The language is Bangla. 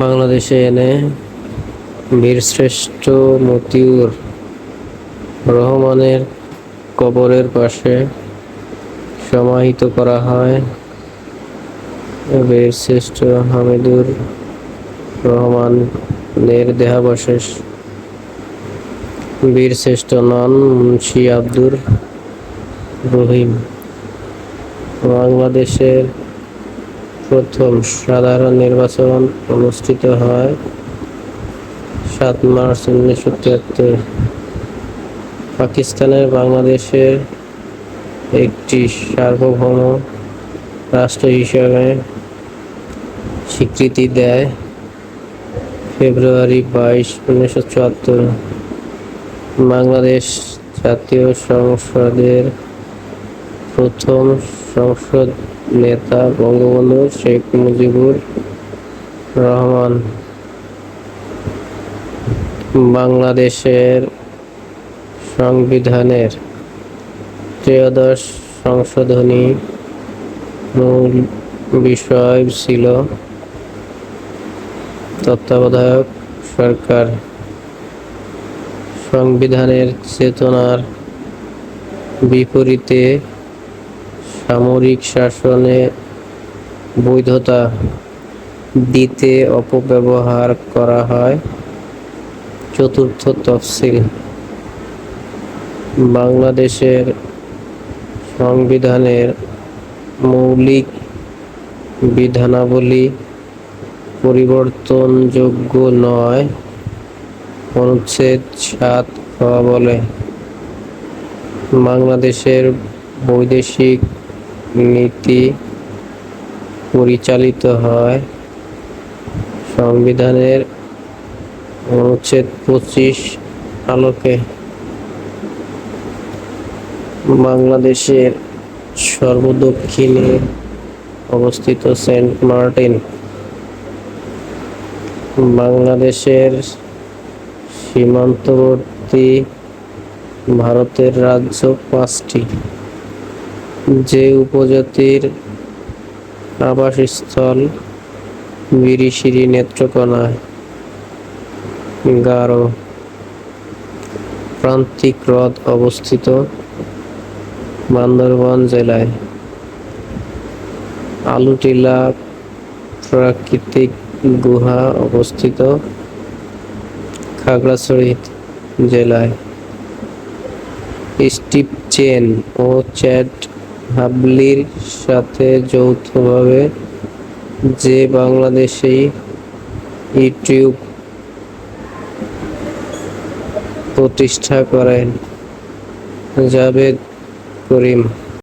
বাংলাদেশে এনে বীরশ্রেষ্ঠ মতিউর রহমানের কবরের পাশে সমাহিত করা হয়। বীরশ্রেষ্ঠ হামিদুর রহমানের দেহাবশেষ। বীরশ্রেষ্ঠ নন মুন্সি আব্দুর রহিম। বাংলাদেশের প্রথম সাধারণ নির্বাচন অনুষ্ঠিত হয় সাত মার্চ উনিশশো তিয়াত্তর। পাকিস্তানের বাংলাদেশের একটি সার্বভৌম রাষ্ট্র হিসাবে স্বীকৃতি দেয় ফেব্রুয়ারি বাইশ উনিশশো চুয়াত্তর। বাংলাদেশ জাতীয় সংসদের প্রথম সংসদ নেতা বঙ্গবন্ধু শেখ মুজিবুর রহমান। বাংলাদেশের সংবিধানের ত্রয়োদশ সংশোধনী মূল বিষয় ছিল তত্ত্বাবধায়ক সরকার। সংবিধানের চেতনার বিপরীতে সামরিক শাসনে বৈধতা দিতে অপব্যবহার করা হয়। চতুর্থ তফসিল। বাংলাদেশের সংবিধানের মৌলিক বিধানাবলী পরিবর্তনযোগ্য নয়, অনুচ্ছেদ সাত বলে। বাংলাদেশের বৈদেশিক নীতি পরিচালিত হয়। সংবিধানের অনুচ্ছেদ পঁচিশ আলোকে বাংলাদেশের সর্বদক্ষিণে অবস্থিত সেন্ট মার্টিন। বাংলাদেশের সীমান্তবর্তী ভারতের রাজ্য পাঁচটি। যে উপজাতির আবাসস্থল বিরিশিরি নেত্রকোনা, গারো প্রান্তিক হ্রদ অবস্থিত বান্দরবান জেলায়। আলুটিলা প্রাকৃতিক গুহা অবস্থিত খাগড়াছড়ি জেলায়। স্টিপ চেন ও চ্যাট হাবলির সাথে যৌথভাবে যে বাংলাদেশি ইউটিউব প্রতিষ্ঠা করেন জাবেদ করিম।